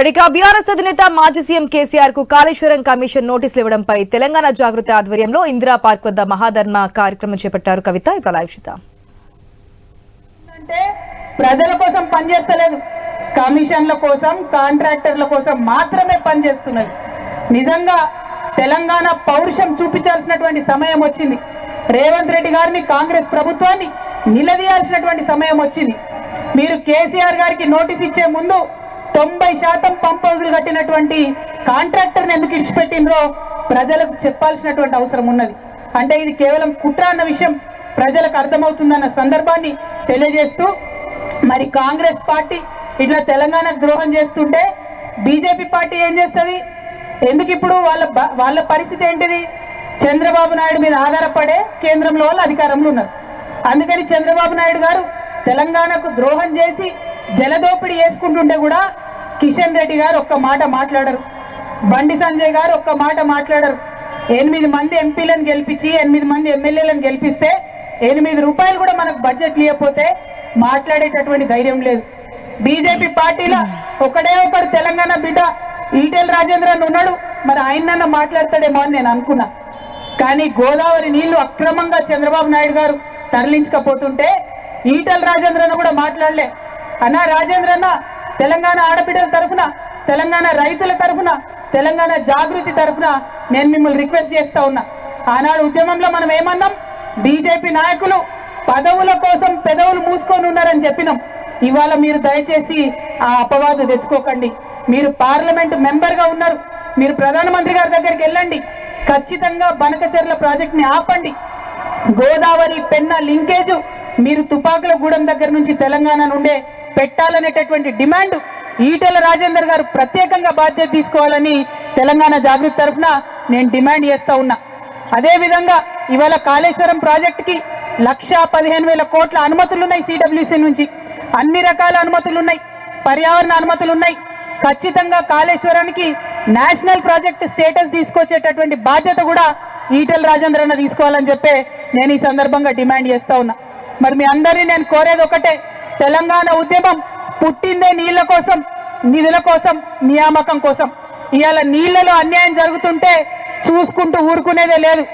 ఇక బీఆర్ఎస్ అధినేత మాజీ సీఎం కేసీఆర్కు కాళేశ్వరం కమిషన్ నోటీసులు ఇవ్వడంపై తెలంగాణ జాగృతి ఆధ్వర్యంలో ఇందిరా పార్క్ వద్ద మహాధర్మ కార్యక్రమం చేపట్టారు కవిత. ఇప్పుడు లైవ్ అంటే ప్రజల కోసం పనిచేస్తలేదు కమిషన్ల కోసం కాంట్రాక్టర్ల కోసం మాత్రమే పనిచేస్తున్నది నిజంగా తెలంగాణ పౌరుషం చూపించాల్సినటువంటి సమయం వచ్చింది. రేవంత్ రెడ్డి గారిని కాంగ్రెస్ ప్రభుత్వాన్ని నిలదీయాల్సినటువంటి సమయం వచ్చింది. మీరు కేసీఆర్ గారికి నోటీస్ ఇచ్చే ముందు తొంభై శాతం పంప్ హౌజులు కట్టినటువంటి కాంట్రాక్టర్ని ఎందుకు ఇడిచిపెట్టినరో ప్రజలకు చెప్పాల్సినటువంటి అవసరం ఉన్నది. అంటే ఇది కేవలం కుట్ర అన్న విషయం ప్రజలకు అర్థమవుతుందన్న సందర్భాన్ని తెలియజేస్తూ మరి కాంగ్రెస్ పార్టీ ఇట్లా తెలంగాణ ద్రోహం చేస్తుంటే బీజేపీ పార్టీ ఏం చేస్తుంది? ఎందుకు ఇప్పుడు వాళ్ళ వాళ్ళ పరిస్థితి ఏంటిది? చంద్రబాబు నాయుడు మీద ఆధారపడే కేంద్రంలో వాళ్ళు అధికారంలో ఉన్నారు. అందుకని చంద్రబాబు నాయుడు గారు తెలంగాణకు ద్రోహం చేసి జలదోపిడీ చేసుకుంటుంటే కూడా కిషన్ రెడ్డి గారు ఒక్క మాట మాట్లాడరు. బండి సంజయ్ గారు ఒక్క మాట మాట్లాడరు. ఎనిమిది మంది ఎంపీలను గెలిపించి ఎనిమిది మంది ఎమ్మెల్యేలను గెలిపిస్తే ఎనిమిది రూపాయలు కూడా మనకు బడ్జెట్ లేకపోతే మాట్లాడేటటువంటి ధైర్యం లేదు. బీజేపీ పార్టీలో ఒకడే ఒకడు తెలంగాణ బిడ్డ ఈటెల్ రాజేంద్రన్ ఉన్నాడు. మరి ఆయనన్న మాట్లాడతాడేమో అని నేను అనుకున్నా. కానీ గోదావరి నీళ్ళు అక్రమంగా చంద్రబాబు నాయుడు గారు తరలించకపోతుంటే ఈటెల్ రాజేంద్రన్న కూడా మాట్లాడలే. అన్నా రాజేంద్రన్న తెలంగాణ ఆడబిడ్డల తరఫున తెలంగాణ రైతుల తరఫున తెలంగాణ జాగృతి తరఫున నేను మిమ్మల్ని రిక్వెస్ట్ చేస్తా ఉన్నా. ఆనాడు ఉద్యమంలో మనం ఏమన్నాం? బీజేపీ నాయకులు పదవుల కోసం పెదవులు మూసుకొని ఉన్నారని చెప్పినాం. ఇవాళ మీరు దయచేసి ఆ అపవాదు తెచ్చుకోకండి. మీరు పార్లమెంట్ మెంబర్గా ఉన్నారు. మీరు ప్రధానమంత్రి గారి దగ్గరికి వెళ్ళండి. ఖచ్చితంగా బనకచెర్ల ప్రాజెక్ట్ని ఆపండి. గోదావరి పెన్న లింకేజ్ మీరు తుపాకుల గూడెం దగ్గర నుంచి తెలంగాణ నుండే పెట్టాలనేటటువంటి డిమాండ్ ఈటెల రాజేందర్ గారు ప్రత్యేకంగా బాధ్యత తీసుకోవాలని తెలంగాణ జాగృతి తరఫున నేను డిమాండ్ చేస్తా ఉన్నా. అదేవిధంగా ఇవాళ కాళేశ్వరం ప్రాజెక్టుకి లక్ష పదిహేను వేల కోట్ల అనుమతులు ఉన్నాయి సిడబ్ల్యూసీ నుంచి. అన్ని రకాల అనుమతులున్నాయి. పర్యావరణ అనుమతులున్నాయి. ఖచ్చితంగా కాళేశ్వరానికి నేషనల్ ప్రాజెక్ట్ స్టేటస్ తీసుకొచ్చేటటువంటి బాధ్యత కూడా ఈటెల రాజేంద్ర తీసుకోవాలని చెప్పే నేను ఈ సందర్భంగా డిమాండ్ చేస్తా ఉన్నా. మరి మీ అందరినీ నేను కోరేది ఒకటే తెలంగాణ ఉద్యమం పుట్టిందే నీళ్ళ కోసం నిధుల కోసం నియామకం కోసం. ఇవాళ నీళ్ళలో అన్యాయం జరుగుతుంటే చూసుకుంటూ ఊరుకునేదే లేదు.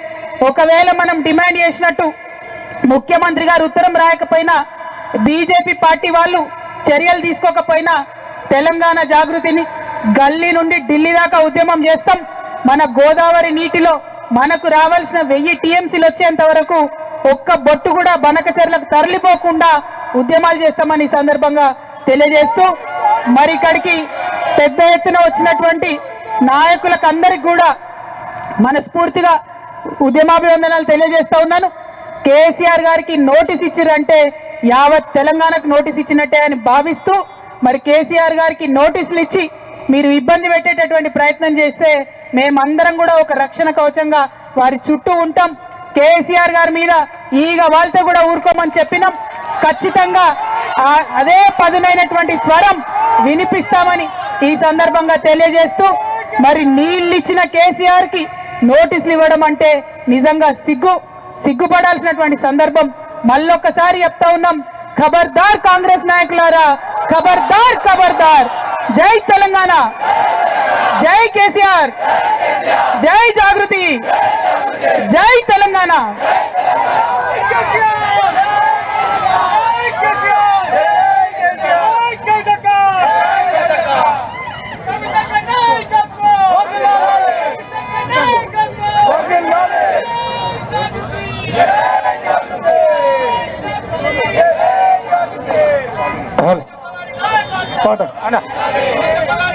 ఒకవేళ మనం డిమాండ్ చేసినట్టు ముఖ్యమంత్రి గారు ఉత్తరం రాయకపోయినా బీజేపీ పార్టీ వాళ్ళు చర్యలు తీసుకోకపోయినా తెలంగాణ జాగృతిని గల్లీ నుండి ఢిల్లీ దాకా ఉద్యమం చేస్తాం. మన గోదావరి నీటిలో మనకు రావాల్సిన వెయ్యి టీఎంసీలు వచ్చేంత వరకు ఒక్క బొట్టు కూడా బనకచెర్లకు తరలిపోకుండా ఉద్యమాలు చేస్తామని ఈ సందర్భంగా తెలియజేస్తూ మరి ఇక్కడికి పెద్ద ఎత్తున వచ్చినటువంటి నాయకులకందరికి కూడా మనస్ఫూర్తిగా ఉద్యమాభివందనాలు తెలియజేస్తా ఉన్నాను. కేసీఆర్ గారికి నోటీస్ ఇచ్చిరంటే యావత్ తెలంగాణకు నోటీస్ ఇచ్చినట్టే అని భావిస్తూ మరి కేసీఆర్ గారికి నోటీసులు ఇచ్చి మీరు ఇబ్బంది పెట్టేటటువంటి ప్రయత్నం చేస్తే మేమందరం కూడా ఒక రక్షణ కవచంగా వారి చుట్టూ ఉంటాం. కేసీఆర్ గారి మీద ఈగ వాళ్ళతో కూడా ఊరుకోమని చెప్పినాం. ఖచ్చితంగా అదే పదునైనటువంటి స్వరం వినిపిస్తామని ఈ సందర్భంగా తెలియజేస్తూ మరి నీళ్ళు ఇచ్చిన కేసీఆర్కి నోటీసులు ఇవ్వడం అంటే నిజంగా సిగ్గు సిగ్గుపడాల్సినటువంటి సందర్భం. మళ్ళొక్కసారి చెప్తా ఉన్నాం ఖబర్దార్ కాంగ్రెస్ నాయకులారా ఖబర్దార్ ఖబర్దార్. జై తెలంగాణ జై కేసీఆర్ జై జాగృతి జై తెలంగాణ.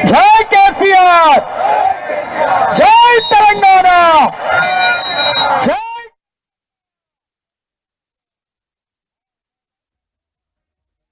జై కేసీఆర్! జై తెలంగాణ!